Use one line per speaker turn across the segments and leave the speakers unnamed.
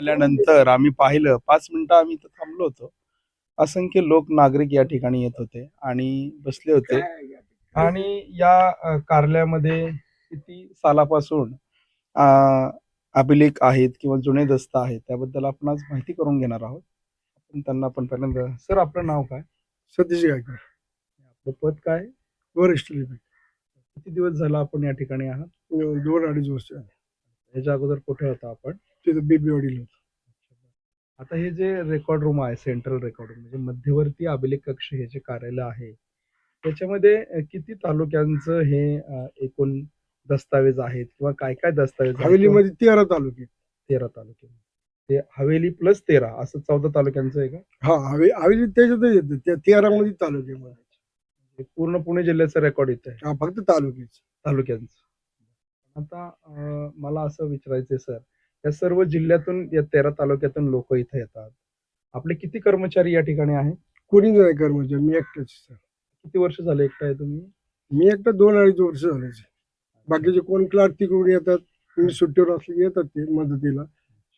आल्यानंतर आम्ही पाहिलं पाच मिनिटं आम्ही इथं थांबलो होतो. असंख्य लोक नागरिक या ठिकाणी येत होते आणि बसले होते. आणि या कार्यालयामध्ये किती सालापासून अभिलेख आहेत किंवा जुने दस्त आहेत त्याबद्दल आपण आज माहिती करून घेणार आहोत. आपण त्यांना आपण पहिल्यांदा सर आपलं नाव काय?
सतीश गायकवाड.
आपलं पद काय?
वरिष्ठ लिपिक.
किती दिवस झाला आपण या ठिकाणी आहात?
दोन अडीच वर्ष झाले.
ह्याच्या अगोदर कुठे होता आपण?
तिथं बेबीवाडीला होतो.
आता हे जे रेकॉर्ड रूम आहे सेंट्रल रेकॉर्ड रूम म्हणजे मध्यवर्ती अभिलेख कक्ष हे जे कार्यालय आहे त्याच्यामध्ये किती तालुक्यांचं हे एकूण दस्तावेज आहेत किंवा काय काय दस्तावेज?
हवेलीमध्ये तेरा तालुके.
तेरा तालुके. ते हवेली प्लस तेरा असं चौदा तालुक्यांचं आहे का?
हा हवे हवेली त्याच्यातच येतं. त्या तेरामध्ये तालुके मला
हे पूर्ण पुणे जिल्ह्याचं रेकॉर्ड येत आहे.
हा फक्त तालुकेच.
तालुक्यांचं. आता मला असं विचारायचंय सर. या सर्व जिल्ह्यातून या तेरा तालुक्यातून लोक इथे येतात. आपले किती कर्मचारी या ठिकाणी आहेत?
कोणीच नाही कर्मचारी मी एकटाच सर.
किती वर्ष झाले एकटा आहे तुम्ही?
मी एकटा दोन अडीच वर्ष झाले बाकीचे कोण क्लार्क तिकडून येतात मी सुट्टीवर असले की येतात ते मदतीला.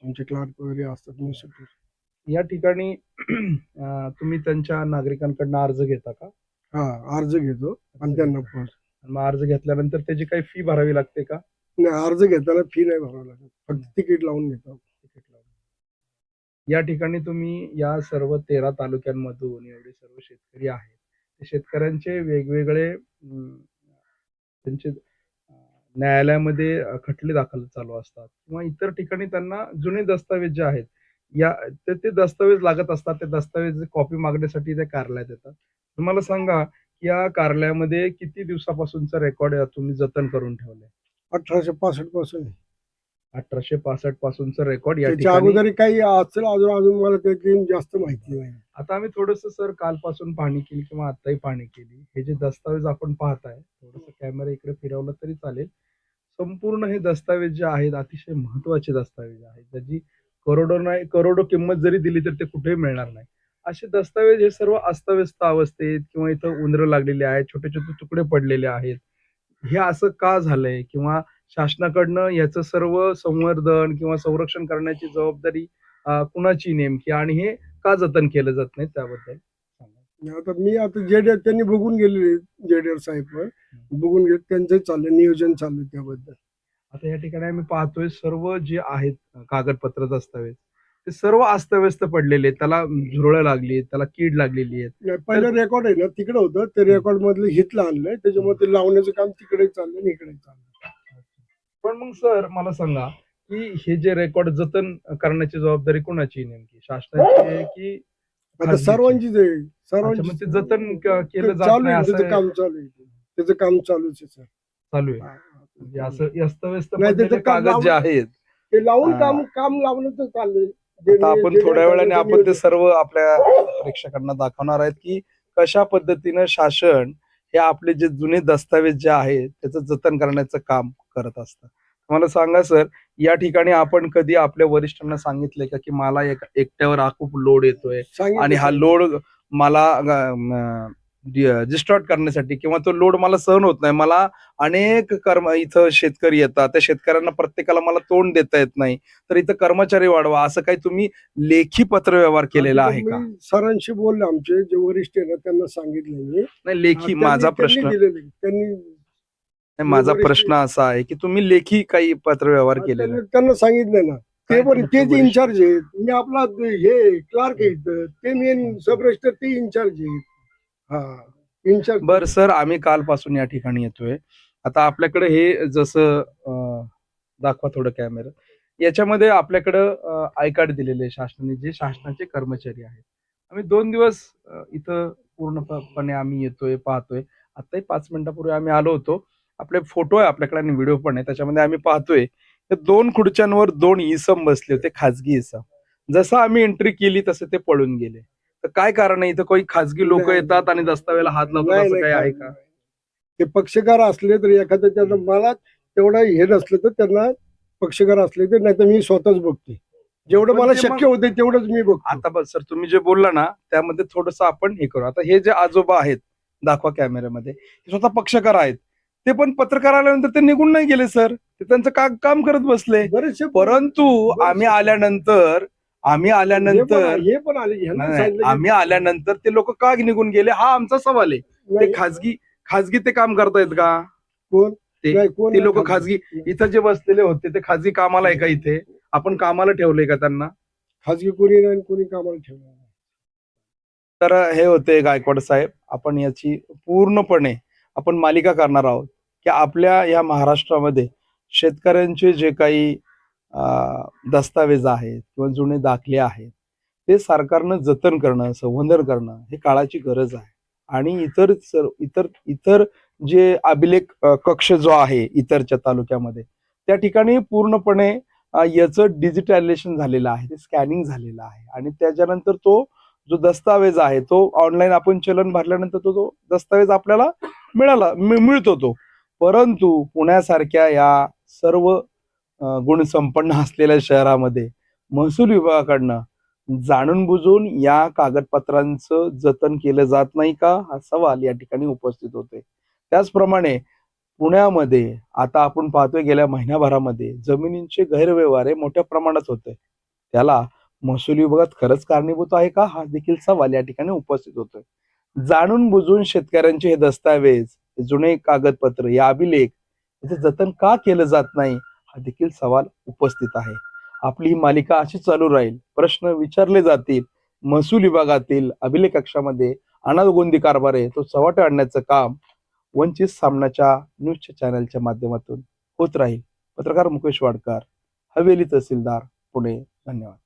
आमचे क्लार्क वगैरे असतात मी सुट्टीवर.
या ठिकाणी अं, तुम्ही त्यांच्या नागरिकांकडनं अर्ज घेता का?
हा अर्ज घेतो आणि त्यांना पोहोच
मग अर्ज घेतल्यानंतर त्याची काही फी भरावी लागते का?
नाही अर्ज घेताना फी नाही भरावं लागत. फक्त तिकीट लावून घेतो.
तिकीट लावून. या ठिकाणी तुम्ही या सर्व तेरा तालुक्यांमधून एवढे सर्व शेतकरी आहेत. ते शेतकऱ्यांचे वेगवेगळे त्यांचे न्यायालयामध्ये खटले दाखल चालू असतात. किंवा इतर ठिकाणी त्यांना जुने दस्तावेज जे आहेत या ते ते दस्तावेज लागत असतात. ते दस्तावेज कॉपी मागण्यासाठी त्या कार्यालयात येतात. तुम्हाला सांगा या कार्यालयामध्ये किती दिवसापासूनचा रेकॉर्ड तुम्ही जतन करून ठेवलंय.
अठराशे पासष्टपासून.
अठराशे पासष्ट पासूनचं रेकॉर्ड या
त्याच्या
ठिकाणी
अगोदर काही असेल अजून अजून मला त्याची जास्त माहिती नाही.
आता आम्ही थोडस सर कालपासून पाहणी केली किंवा आताही पाहणी केली. हे जे दस्तावेज आपण पाहताय थोडस कॅमेरा इकडे फिरवलं तरी चालेल. संपूर्ण हे दस्तावेज जे आहेत अतिशय महत्त्वाचे दस्तावेज आहेत. ज्याची करोडो नाही करोडो किंमत जरी दिली तर ते कुठेही मिळणार नाही. असे दस्तावेज हे सर्व अस्तव्यस्त अवस्थेत किंवा इथं उंदरं लागलेले आहेत छोटे छोटे तुकडे पडलेले आहेत. हे असं का झालंय? किंवा शासनाकडनं याचं सर्व संवर्धन किंवा संरक्षण करण्याची जबाबदारी कुणाची नेमकी? आणि हे का जतन केलं जात नाही त्याबद्दल.
आता मी आता जेडीआर त्यांनी बघून गेलेले जेडीआर साहेब बघून गेले त्यांचं चाललं नियोजन चाललं त्याबद्दल.
आता या ठिकाणी आम्ही पाहतोय सर्व जे आहेत कागदपत्र दस्तावेज ते सर्व अस्तव्यस्त पडलेले आहेत. त्याला झुरळं लागली त्याला कीड लागलेली आहेत.
नाही, पहिलं रेकॉर्ड आहे ना तिकडे होतं. ते रेकॉर्ड मधलं हितलं आणलंय. त्याच्यामुळे ते लावण्याचं काम तिकडे चाललं आणि इकडे चाललं
पण मग सर मला सांगा की हे जे रेकॉर्ड जतन करण्याची जबाबदारी कोणाची नेमकी? शासनाची आहे की
आता
खाजगीची?
सर्वांचीच आहे.
अच्छा,
सर्वांची
मग ते जतन क- केलं जात
चालू
नाही
आहे
असं
काम चालू आहे. त्याचं काम चालूच आहे सर.
चालू आहे. म्हणजे असं अस्तव्यस्त
नाही, त्याचं काम
कागद जे
लावून-
आहेत.
ते लावून
हा.
काम काम तर चाललंय.
आता आपण थोड्या वेळाने आपण ते सर्व आपल्या प्रेक्षकांना दाखवणार आहेत की कशा पद्धतीनं शासन हे आपले जे जुने दस्तावेज जे आहेत त्याचं जतन करण्याचं काम करत असतं. मला सांगा सर या ठिकाणी आपण कधी आपल्या वरिष्ठांना सांगितले का की मला एक एकट्यावर हा खूप लोड येतोय आणि हा लोड मला डिस्टॉर्ट करण्यासाठी किंवा तो लोड मला सहन होत नाही मला अनेक कर्म इथं शेतकरी येतात. त्या शेतकऱ्यांना प्रत्येकाला मला तोंड देता येत नाही. तर इथं कर्मचारी वाढवा. असं काही तुम्ही लेखी पत्र व्यवहार केलेला आहे का?
सरांशी बोलले. आमचे जे वरिष्ठ आहे ना त्यांना सांगितलं मी.
नाही लेखी माझा प्रश्न.
त्यांनी
माझा प्रश्न असा आहे की तुम्ही लेखी काही पत्र व्यवहार केलेला
त्यांनी- सांगितलं ना. ते पण
वरिष्ठ?
इन्चार्ज आहेत मी आपला हे क्लार्क आहेत ते मेन सब रजिस्टर ते इन्चार्ज आहेत. हा इन्चार्ज
बर सर आम्ही कालपासून या ठिकाणी येतोय. आता आपल्याकडे हे जसं दाखवा थोडं कॅमेरा याच्यामध्ये आपल्याकडं आय कार्ड दिलेले शासनाने जे शासनाचे कर्मचारी आहेत. आम्ही दोन दिवस इथं पूर्णपणे आम्ही येतोय पाहतोय. आताही पाच मिनिटापूर्वी आम्ही आलो होतो. आपले फोटो आहे आपल्याकडे आणि व्हिडिओ पण आहे. त्याच्यामध्ये आम्ही पाहतोय दोन खुर्च्यांवर दोन इसम बसले होते खाजगी इसम. जसं आम्ही एंट्री केली तसं ते पळून गेले. तर काय कारण आहे? इथं काही खाजगी लोक येतात आणि दस्तावेला हात लावतात असं काही आहे का?
ते पक्षकार असले तर एखादं त्यांना मला तेवढा हे नसलं तर त्यांना पक्षकार असले तर नाही तर मी स्वतःच बघते जेवढं मला शक्य होते तेवढंच मी बघतो
आता बस सर तुम्ही जे बोलला ना त्यामध्ये थोडस आपण हे करू. आता हे जे आजोबा आहेत दाखवा कॅमेऱ्यामध्ये हे स्वतः पक्षकार आहेत. ते पण पत्रकार आल्यानंतर ते निघून नाही गेले सर. ते त्यांचं का काम करत बसले.
बरेचसे
परंतु आम्ही आल्यानंतर आम्ही आल्यानंतर
आले- हे पण आले
आम्ही आल्यानंतर ते लोक का निघून गेले? हा आमचा सवाल आहे. ते खाजगी खाजगी ते काम करतायत का?
कोण?
ते-
नाही, कोण
ते
नाही
लोक खाजगी. इथं जे बसलेले होते ते खाजगी कामाला आहे का इथे? आपण कामाला ठेवलंय का त्यांना?
खाजगी कोणी नाही आणि कोणी कामाला ठेवलं नाही.
तर हे होते गायकवाड साहेब आपण याची पूर्णपणे आपण मालिका करणार आहोत की आपल्या या महाराष्ट्रामध्ये शेतकऱ्यांचे जे काही अं, दस्तावेज आहेत किंवा जुने दाखले आहेत ते सरकारनं जतन करणं संवर्धन करणं हे काळाची गरज आहे. आणि इतर इतर इतर जे अभिलेख कक्ष जो आहे इतरच्या तालुक्यामध्ये त्या ठिकाणी पूर्णपणे याचं डिजिटलायझेशन झालेलं आहे ते स्कॅनिंग झालेलं आहे. आणि त्याच्यानंतर तो जो दस्तावेज आहे तो ऑनलाईन आपण चलन भरल्यानंतर तो जो दस्तावेज आपल्याला मिळाला मिळतो तो. परंतु पुण्यासारख्या या सर्व गुणसंपन्न असलेल्या शहरामध्ये महसूल विभागाकडनं जाणून बुजून या कागदपत्रांचं जतन केलं जात नाही का? हा सवाल या ठिकाणी उपस्थित होते त्याचप्रमाणे पुण्यामध्ये आता आपण पाहतोय गेल्या महिन्याभरामध्ये जमिनींचे गैरव्यवहार हे मोठ्या प्रमाणात होते त्याला महसूल विभागात खरंच कारणीभूत आहे का? हा देखील सवाल या ठिकाणी उपस्थित होतोय. जाणून बुजून शेतकऱ्यांचे हे दस्तावेज जुने कागदपत्र या अभिलेख याचं जतन का केलं जात नाही? हा देखील सवाल उपस्थित आहे. आपली मालिका अशी चालू राहील. प्रश्न विचारले जातील. महसूल विभागातील अभिलेख कक्षामध्ये अनागोंदी कारभार आहे तो चव्हाट आणण्याचं काम वंचित सामनाच्या न्यूज चॅनलच्या माध्यमातून होत राहील. पत्रकार मुकेश वाडकर हवेली तहसीलदार पुणे. धन्यवाद.